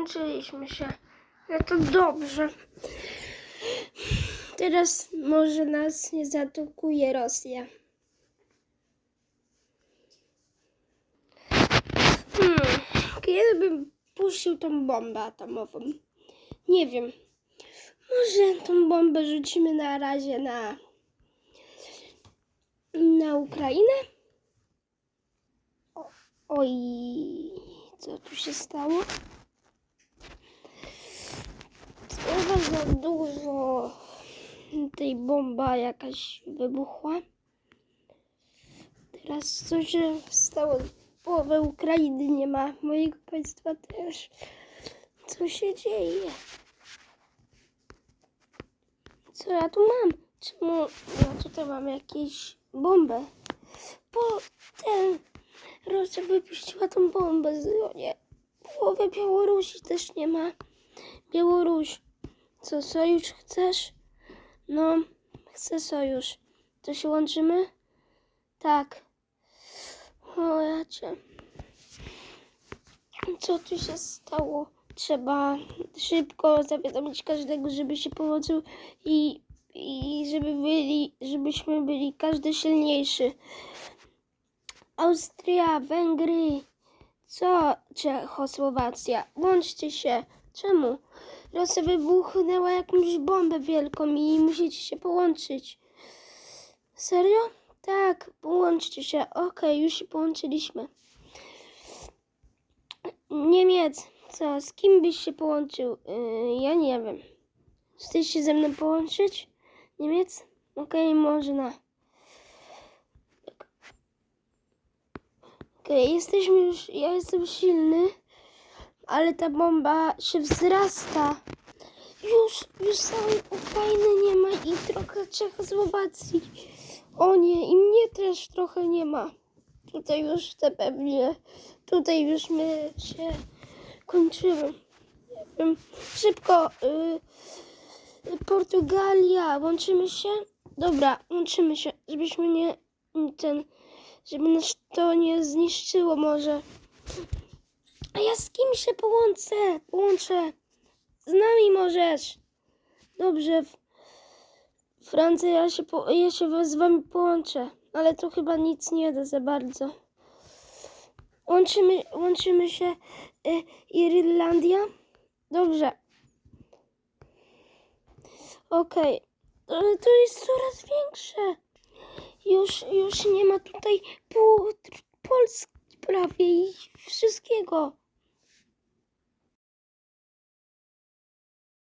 połączyliśmy się. No to dobrze. Teraz może nas nie zaatakuje Rosja. Hmm, kiedy bym puścił tą bombę atomową? Nie wiem. Może tą bombę rzucimy na razie na na Ukrainę? O, oj, co tu się stało? Za dużo tej bomba jakaś wybuchła. Teraz co się stało? Połowę Ukrainy nie ma, mojego państwa też. Co się dzieje? Co ja tu mam? Czemu ja tutaj mam jakieś bombę? Bo ten Rosja wypuściła tą bombę z. Połowy Białorusi też nie ma. Białoruś. Co, sojusz chcesz? No, chcę sojusz. To się łączymy? Tak. O, ja. Co tu się stało? Trzeba szybko zawiadomić każdego, żeby się połączył i, i żeby byli, żebyśmy byli każdy silniejszy. Austria, Węgry, co Czechosłowacja? Łączcie się. Czemu? Rosja wybuchnęła jakąś bombę wielką i musicie się połączyć. Serio? Tak, połączcie się. Okej, już się połączyliśmy. Niemiec, co? Z kim byś się połączył? Yy, ja nie wiem. Chcesz się ze mną połączyć? Niemiec? Okej, można. Okej, jesteśmy już, ja jestem silny, ale ta bomba się wzrasta. Już, już całej Ukrainy nie ma i trochę Czechosłowacji. O nie, i mnie też trochę nie ma. Tutaj już te pewnie, tutaj już my się kończymy. Szybko. Y, Portugalia, łączymy się? Dobra, łączymy się, żebyśmy nie ten, żeby nas to nie zniszczyło może. A ja z kim się połączę? Połączę. Z nami możesz. Dobrze. Francja, ja się, po, ja się z wami połączę. Ale to chyba nic nie da za bardzo. Łączymy, łączymy się. Y, Irlandia? Dobrze. Okej. Ale to jest coraz większe. Już, już nie ma tutaj pół Polski prawie wszystkiego.